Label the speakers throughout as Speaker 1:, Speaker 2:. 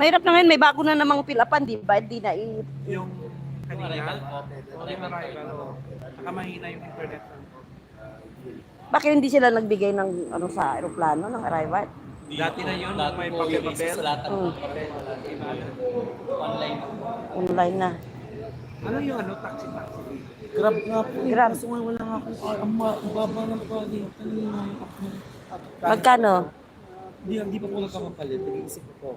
Speaker 1: Mahirap na ngayon, may bago na namang pilapan, di ba? Hindi na i...
Speaker 2: Yung kanina, yung arrival. Saka mahina yung internet.
Speaker 1: Bakit hindi sila nagbigay ng ano sa aeroplano, ng arrival?
Speaker 2: Dati na yun, may papel-papel.
Speaker 1: Hmm,
Speaker 3: Online.
Speaker 1: online na.
Speaker 2: Ano yung ano, taxi-taxi?
Speaker 3: Grab nga po. eh.
Speaker 1: Grab.
Speaker 3: Kaso nga wala nga akong ah, ang baba ng pwede. Ako.
Speaker 1: Magkano?
Speaker 3: Hindi, hindi pa po nagkakapalit. Nag-iisip ko po.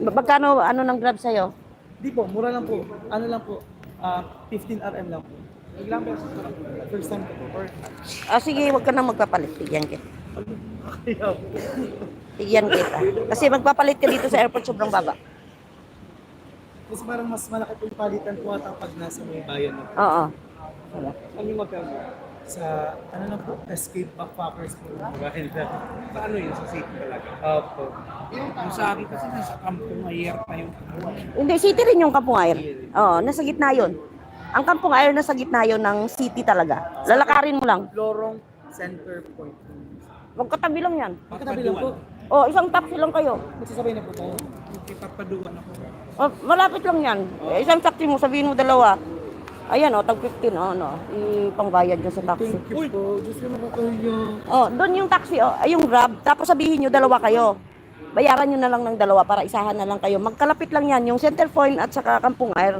Speaker 1: Magkano ano ng grab sa'yo?
Speaker 3: Hindi po, mura lang po. Ano lang po, ah 15 RM lang po.
Speaker 2: Ilang beses ka lang.
Speaker 3: First time ko po. Or,
Speaker 1: Ah, sige, wag ka na magpapalit. Tigyan kita. Tigyan kita. Kasi magpapalit ka dito sa airport, sobrang baba.
Speaker 3: kasi parang mas malaki po yung palitan po ata pag nasa may bayan na po.
Speaker 1: Oo.
Speaker 2: Ano yung magkano?
Speaker 3: Sa, ano lang po, escape backpackers po. Bahay na.
Speaker 2: Sa ano yun, sa city talaga.
Speaker 3: Opo.
Speaker 2: Yung sa akin kasi nasa kampong ayer pa yung ano.
Speaker 1: Hindi, city rin yung Kampung Air. Oo, nasa gitna yun. Ang Kampung Air nasa gitna yun ng city talaga. Lalakarin mo lang.
Speaker 3: Lorong Center Point.
Speaker 1: Magkatabi lang yan.
Speaker 3: Magkatabi lang po.
Speaker 1: Oh, isang taxi lang kayo.
Speaker 3: Magsasabay na po tayo.
Speaker 2: Ipapaduan ako.
Speaker 1: Oh, malapit lang yan. Eh, isang taxi mo, sabihin mo dalawa. Ayan, oh, tag 15, oh, no. Ipangbayad nyo sa taxi.
Speaker 3: Thank you po. Diyos ko nakakahiya.
Speaker 1: Oh, doon yung taxi, oh, ay yung grab. Tapos sabihin nyo, dalawa kayo. Bayaran nyo na lang ng dalawa para isahan na lang kayo. Magkalapit lang yan. Yung center point at saka Kampung Air.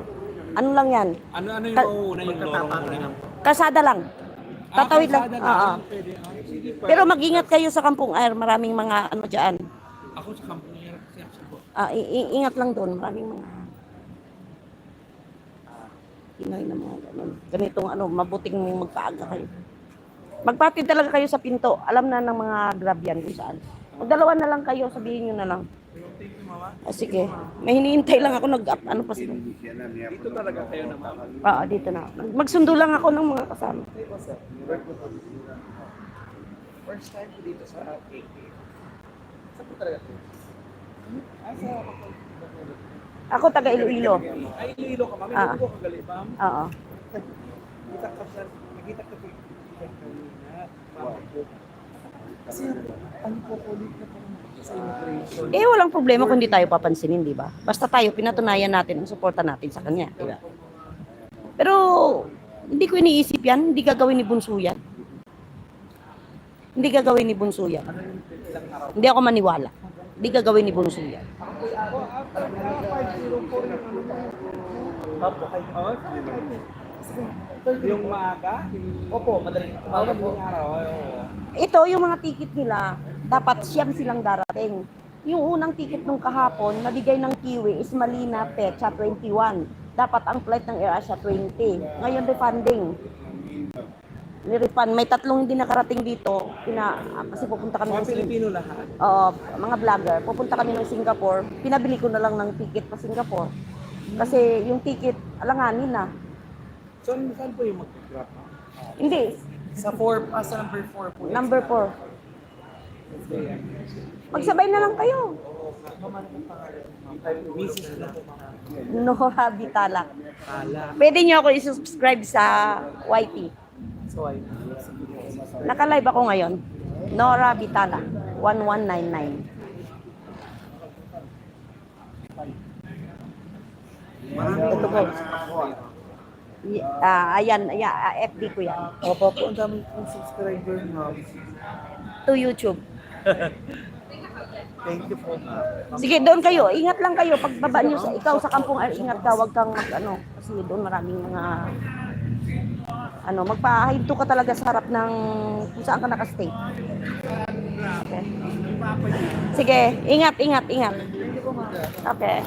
Speaker 1: Ano lang yan?
Speaker 2: Ano ano yung
Speaker 1: Ka-
Speaker 2: mauuna yung lorong?
Speaker 1: Kasada lang. Tatawid lang.
Speaker 2: Ah,
Speaker 1: Oo.
Speaker 2: Ah, pa.
Speaker 1: Pero mag-ingat kayo sa Kampung Air. Maraming mga ano dyan.
Speaker 2: Ako sa ako po.
Speaker 1: Ah, i- i- ingat lang doon. Maraming mga Pinoy na mga ganun. Ganitong ano, mabuting magpaaga kayo. Magpatid talaga kayo sa pinto. Alam na ng mga grab yan kung saan. Magdalawa na lang kayo, sabihin nyo na lang. Ah, sige. May hinihintay lang ako nag ano pa sila.
Speaker 2: Dito talaga kayo naman.
Speaker 1: Oo, dito na. Magsundo lang ako ng mga kasama.
Speaker 2: First time ko dito sa KK.
Speaker 3: Saan po talaga?
Speaker 2: Ah, sa
Speaker 1: Ako taga Iloilo.
Speaker 2: Ay, Iloilo ka, mami.
Speaker 1: Ah.
Speaker 2: Ano ko kagali, ma'am?
Speaker 1: Oo.
Speaker 2: Kita ka sa, nakita ko po yung kanina.
Speaker 3: Kasi ano po ulit na sa immigration.
Speaker 1: Eh, walang problema kung hindi tayo papansinin, di ba? Basta tayo, pinatunayan natin ang suporta natin sa kanya. Di ba? Pero, hindi ko iniisip yan. Hindi gagawin ni Bunso yan. Hindi gagawin ni Bunso yan. Hindi ako maniwala. Hindi gagawin ni Bunso yan.
Speaker 3: Opo, kayo.
Speaker 2: Oh, yung maaga?
Speaker 3: Opo, madaling umaga po.
Speaker 2: araw. oo.
Speaker 1: Ito, yung mga ticket nila, dapat siyam silang darating. Yung unang ticket nung kahapon, nabigay ng Kiwi is Malina Pecha 21. Dapat ang flight ng AirAsia 20. Ngayon refunding. Ni-refund. May tatlong hindi nakarating dito. Pina, ah, kasi pupunta kami
Speaker 2: Mga
Speaker 1: ng Sing-
Speaker 2: Pilipino lahat.
Speaker 1: Oo, mga vlogger. Pupunta kami ng Singapore. Pinabili ko na lang ng ticket pa Singapore. Kasi yung ticket, alanganin na.
Speaker 2: Saan, saan po yung mag-drop?
Speaker 1: Hindi,
Speaker 3: Sa 4, ah, sa number 4 po.
Speaker 1: number 4. Magsabay na lang kayo.
Speaker 2: Mrs. na po.
Speaker 1: Vitala.
Speaker 2: Tala.
Speaker 1: Pwede niyo ako i-subscribe sa YT.
Speaker 3: So, ay.
Speaker 1: Naka-live ako ngayon. Nora Vitala, 1199.
Speaker 3: Ito po.
Speaker 1: Ah, ayan, ayan, ah, FB ko yan.
Speaker 3: Opo po, ang dami pong subscriber na.
Speaker 1: To YouTube.
Speaker 3: Thank you po.
Speaker 1: Sige, doon kayo. Ingat lang kayo. Pagbaba niyo sa ikaw sa kampong Air, ingat ka. Huwag kang mag, ano, kasi doon maraming mga ano, magpahinto ka talaga sa harap ng kung saan ka nakastay. Okay. Sige, ingat, ingat, ingat. Okay.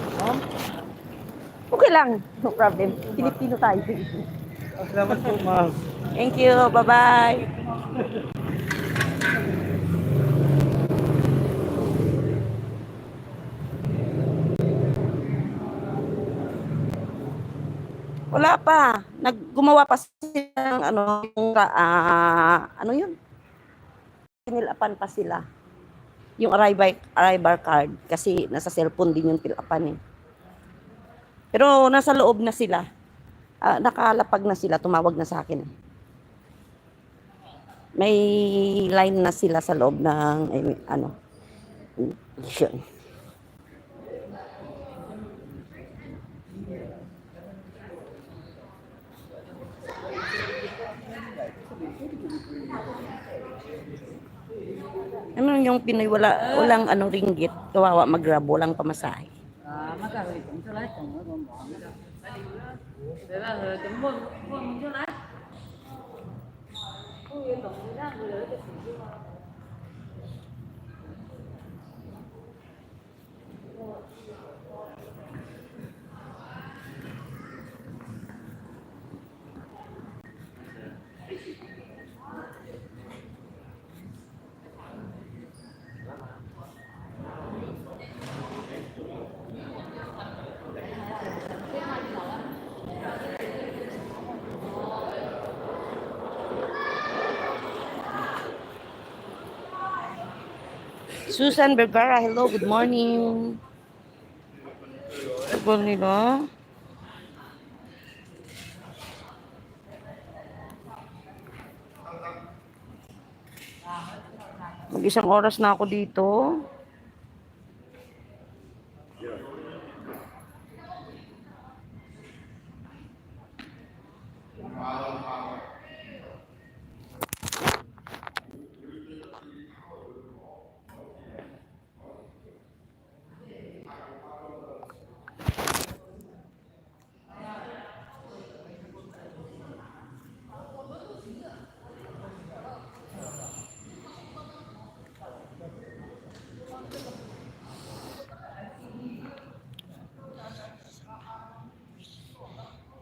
Speaker 1: Okay lang. No problem. Pilipino tayo.
Speaker 3: Salamat po, ma'am.
Speaker 1: Thank you. Bye-bye. Wala pa. Naggumawa pa sila ng ano, ah, ano yun? Pinilapan pa sila. Yung arrival, arrival card. Kasi nasa cellphone din yung pilapan eh. Pero nasa loob na sila. Uh, nakalapag na sila, tumawag na sa akin. May line na sila sa loob ng eh, ano. Yun. Ano yung Pinoy wala walang ano ringgit, kawawa magrabo lang pamasahe.
Speaker 4: Ah, magkano ito? Ito lahat ito. Ano mo? Diba? Ito mo. Ito lahat. Oh, ito. Ito.
Speaker 1: Susan Vergara, hello, good morning. Morning, no? Mag-isang oras na ako dito.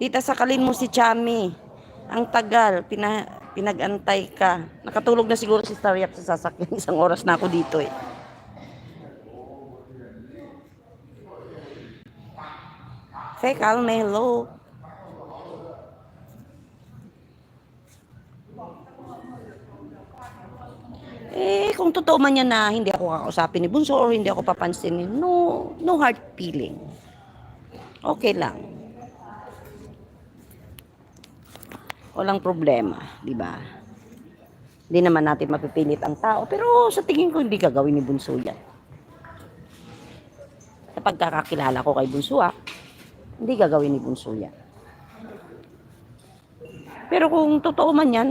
Speaker 1: Tita, sakalin mo si Chami. Ang tagal, pina, pinag-antay ka. Nakatulog na siguro si Stariap sa sasakyan. Isang oras na ako dito eh. Fe, kalme, hello. Eh, kung totoo man yan na hindi ako kakausapin ni Bunso or hindi ako papansinin, no, no hard feeling. Okay lang. Walang problema, di ba? Hindi naman natin mapipilit ang tao, pero sa tingin ko hindi gagawin ni Bunso yan. Sa pagkakakilala ko kay Bunso, ah, hindi gagawin ni Bunso yan. Pero kung totoo man yan,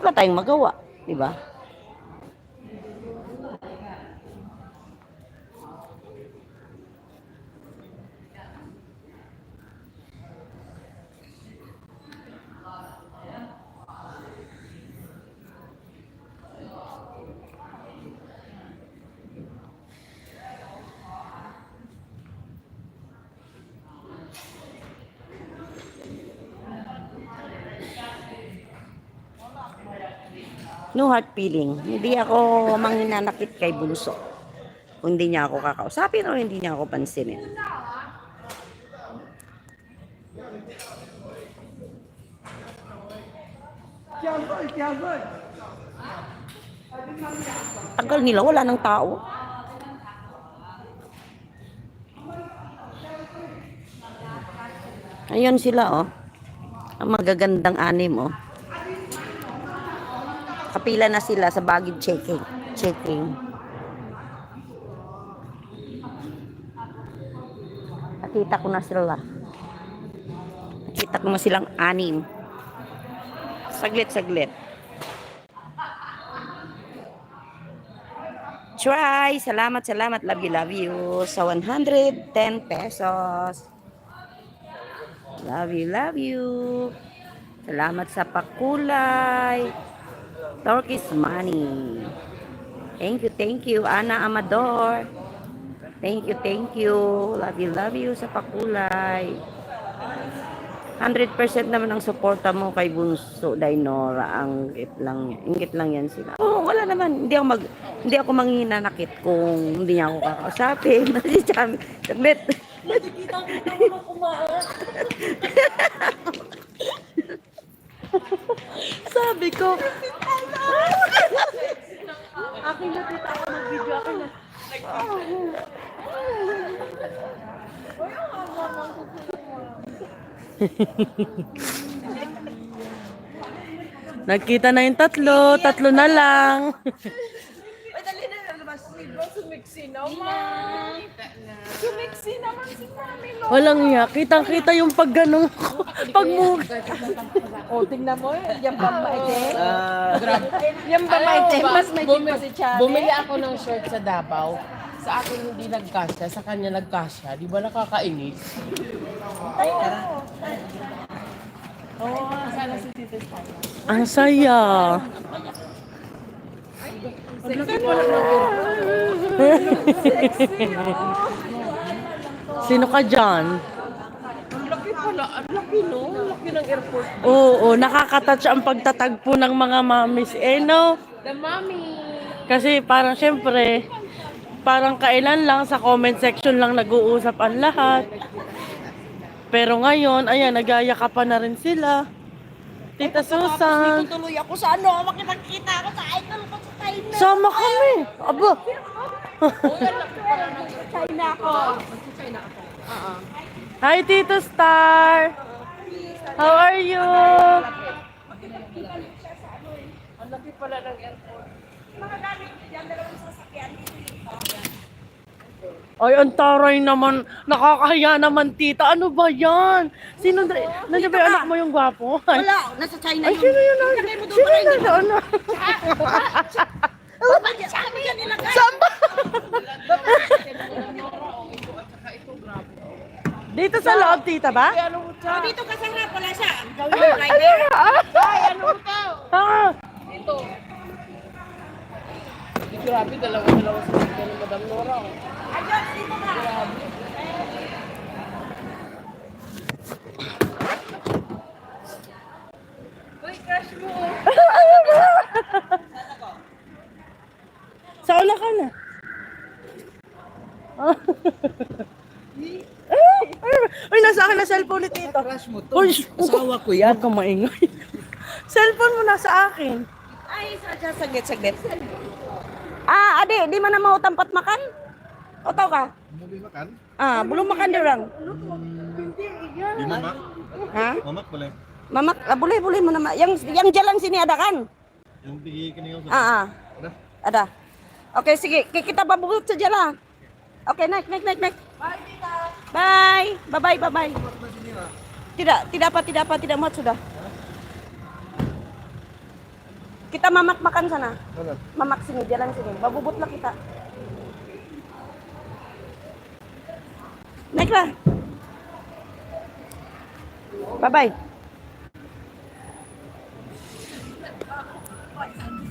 Speaker 1: wala tayong magawa, di ba? No hard feeling. Hindi ako manghinanakit kay Bunso. Hindi niya ako kakausapin o hindi niya ako pansinin. Tagal nila, wala ng tao. Ayun sila, oh. Ang magagandang anim, oh. Kapila na sila sa baggage checking. Checking. Nakita ko na sila. Nakita ko na silang anim. Saglit, saglit. Try! Salamat, salamat. Love you, love you. Sa 110 pesos. Love you, love you. Salamat sa pakulay. Turkish money. Thank you, thank you. Ana Amador. Thank you, thank you. Love you, love you sa pakulay. 100% naman ang suporta mo kay Bunso Dainora. Ang ingit lang, ingit lang yan sila. Oo, wala naman. Hindi ako mag hindi ako manghinanakit kung hindi niya ako kakausapin. Si Chami, saglit. Sabi ko,
Speaker 4: Akin na ako mag-video. Akin na.
Speaker 1: Nagkita na yung tatlo, tatlo na lang.
Speaker 4: Na. Libro, sumiksi naman. Sumiksi
Speaker 5: Walang iya. Kitang-kita yung pag ganun ko. Pag mo.
Speaker 1: O, tingnan mo, yan ba maite?
Speaker 3: Ah,
Speaker 1: Yan ba maite? Mas may pa si Chate.
Speaker 6: Bumili ako ng shirt sa Davao. Sa akin hindi nagkasya, sa kanya nagkasya. Di ba nakakainis?
Speaker 5: Ang saya. Sino ka dyan?
Speaker 6: Ang laki pala, ang laki no? Ang laki ng airport.
Speaker 5: Oo, nakakatouch ang pagtatagpo ng mga mamis. Eh, no?
Speaker 6: The mommy!
Speaker 5: Kasi parang syempre, parang kailan lang sa comment section lang nag-uusap ang lahat. Pero ngayon, ayan, nagayakapan na rin sila. Tita Susan.
Speaker 1: Tuloy ako sa ano, makikita ako sa idol ko sa China.
Speaker 5: Sama kami. Aba.
Speaker 1: China ako.
Speaker 5: Hi, Tito Star. How are you?
Speaker 6: Ang laki pala ng airport.
Speaker 5: Ay, ang taray naman. Nakakahiya naman, tita. Ano ba yan? Sino? Nandiyan ba yung anak mo yung gwapo? Ay,
Speaker 1: Wala, nasa China
Speaker 5: ay
Speaker 1: yun.
Speaker 5: sino yun? Sino yun? Ano?
Speaker 1: Bakit sa amin yan nilagay?
Speaker 5: Saan ba? Dito sa loob, tita ba?
Speaker 1: Oh, dito ka sa harap, wala siya. Ang gawin mo driver.
Speaker 6: Ay, ano ito?
Speaker 5: Ah,
Speaker 6: Ito. Di, Grabe, dalawa-dalawa sa mga Madam Nora. oh.
Speaker 5: Sa ula ka na. Ah. Uy, nasa akin na cellphone ni tita.
Speaker 3: crush mo to.
Speaker 5: Uy,
Speaker 3: Asawa ko yan.
Speaker 5: Huwag kang maingay. cellphone mo nasa akin.
Speaker 1: Ay, sadya, saglit, saglit. Ah, ade, di man na mau tempat makan? O tau ka?
Speaker 7: Mobil makan?
Speaker 1: Ah, belum makan dia orang.
Speaker 7: Di Mamak?
Speaker 1: Ha?
Speaker 7: Mamak boleh?
Speaker 1: Mamak, ah, boleh, boleh mana ma- Yang yang jalan sini ada kan?
Speaker 7: Yang pergi ke Ningau
Speaker 1: Ah, ah.
Speaker 7: Ada?
Speaker 1: Ada. Oke, sige. Ki- Kita babut saja lah. Oke, naik, naik, naik, naik. Bye. Bye, bye, bye, bye. Tidak, tidak apa, tidak apa, tidak muat sudah. Kita mamak makan sana. Mamak sini, jalan sini. Babubutlah kita. Next ra Bye bye.